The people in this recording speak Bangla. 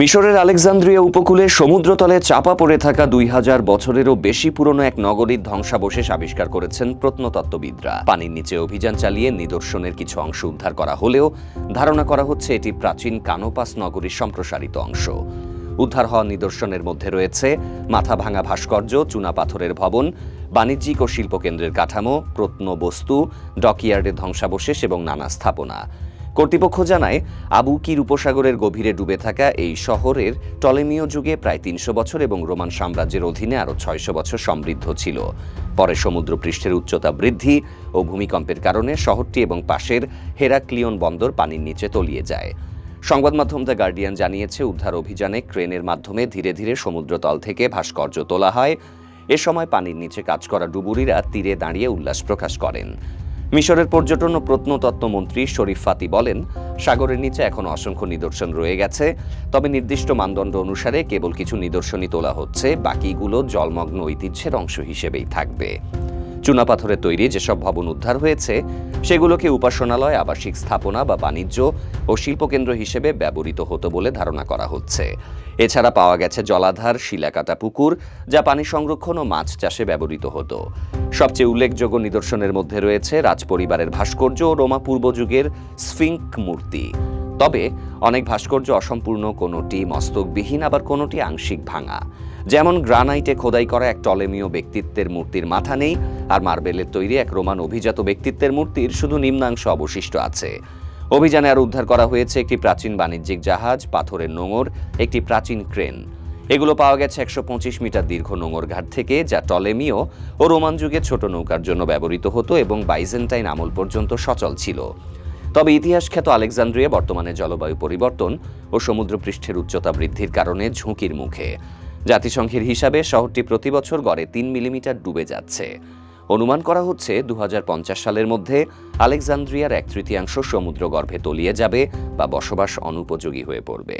মিশরের আলেকজান্দ্রিয়া উপকূলে সমুদ্রতলে চাপা পড়ে থাকা দুই হাজার বছরেরও বেশি পুরনো এক নগরীর ধ্বংসাবশেষ আবিষ্কার করেছেন প্রত্নতত্ত্ববিদরা। পানির নিচে অভিযান চালিয়ে নিদর্শনের কিছু অংশ উদ্ধার করা হলেও ধারণা করা হচ্ছে এটি প্রাচীন কানোপাস নগরীর সম্প্রসারিত অংশ। উদ্ধার হওয়া নিদর্শনের মধ্যে রয়েছে মাথা ভাঙা ভাস্কর্য, চুনাপাথরের ভবন, বাণিজ্যিক ও শিল্পকেন্দ্রের কাঠামো, প্রত্নবস্তু, ডকইয়ার্ডের ধ্বংসাবশেষ এবং নানা স্থাপনা। কর্তৃপক্ষ জানায়, আবু কির উপসাগরের গভীরে ডুবে থাকা এই শহরের টলেমীয় যুগে প্রায় তিনশো বছর এবং রোমান সাম্রাজ্যের অধীনে আরও ছয়শো বছর সমৃদ্ধ ছিল। পরে সমুদ্রপৃষ্ঠের উচ্চতা বৃদ্ধি ও ভূমিকম্পের কারণে শহরটি এবং পাশের হেরাক্লিয়ন বন্দর পানির নিচে তলিয়ে যায়। সংবাদ মাধ্যম দ্য গার্ডিয়ান জানিয়েছে, উদ্ধার অভিযানে ক্রেনের মাধ্যমে ধীরে ধীরে সমুদ্রতল থেকে ভাস্কর্য তোলা হয়। এ সময় পানির নিচে কাজ করা ডুবুরিরা তীরে দাঁড়িয়ে উল্লাস প্রকাশ করেন। মিশরের পর্যটন ও প্রত্নতত্ত্ব মন্ত্রী শরীফ ফাতি বলেন, সাগরের নিচে এখন অসংখ্য নিদর্শন রয়ে গেছে, তবে নির্দিষ্ট মানদণ্ড অনুসারে কেবল কিছু নিদর্শনই তোলা হচ্ছে, বাকিগুলো জলমগ্ন ঐতিহ্যের অংশ হিসেবেই থাকবে। চুনাপাথরের তৈরি যেসব ভবন উদ্ধার হয়েছে, সেগুলোকে উপাসনালয়, আবাসিক স্থাপনা বা বাণিজ্য ও শিল্পকেন্দ্র হিসেবে ব্যবহৃত হতো বলে ধারণা করা হচ্ছে। এছাড়া পাওয়া গেছে জলাধার, শিলাকাটা পুকুর, যা পানি সংরক্ষণ ও মাছ চাষে ব্যবহৃত হতো। সবচেয়ে উল্লেখযোগ্য নিদর্শনের মধ্যে রয়েছে রাজপরিবারের ভাস্কর্য ও রোমা পূর্ব যুগের স্ফিঙ্ক মূর্তি। তবে অনেক ভাস্কর্য অসম্পূর্ণ, কোনোটি মস্তকবিহীন, আবার কোনোটি আংশিক ভাঙা। যেমন গ্রানাইটে খোদাই করা এক টলেমীয় ব্যক্তিত্বের মূর্তির মাথা নেই, আর মার্বেলের তৈরি এক রোমান অভিজাত ব্যক্তিত্বের মূর্তির শুধু নিম্নাংশ অবশিষ্ট আছে। অভিযানে আর উদ্ধার করা হয়েছে একটি প্রাচীন বাণিজ্যিক জাহাজ, পাথরের নোঙর, একটি প্রাচীন ক্রেন। এগুলো পাওয়া গেছে একশো পঁচিশ মিটার দীর্ঘ নোঙর ঘাট থেকে, যা টলেমীয় ও রোমান যুগে ছোট নৌকার জন্য ব্যবহৃত হতো এবং বাইজেন্টাইন আমল পর্যন্ত সচল ছিল। তবে ইতিহাস খ্যাত আলেকজান্দ্রিয়া বর্তমানে জলবায়ু পরিবর্তন ও সমুদ্রপৃষ্ঠের উচ্চতা বৃদ্ধির কারণে ঝুঁকির মুখে। জাতিসংঘের হিসাবে শহরটি প্রতি বছর গড়ে তিন মিলিমিটার ডুবে যাচ্ছে। অনুমান করা হচ্ছে দু হাজার পঞ্চাশ সালের মধ্যে আলেকজান্দ্রিয়ার এক তৃতীয়াংশ সমুদ্রগর্ভে তলিয়ে যাবে বা বসবাস অনুপযোগী হয়ে পড়বে।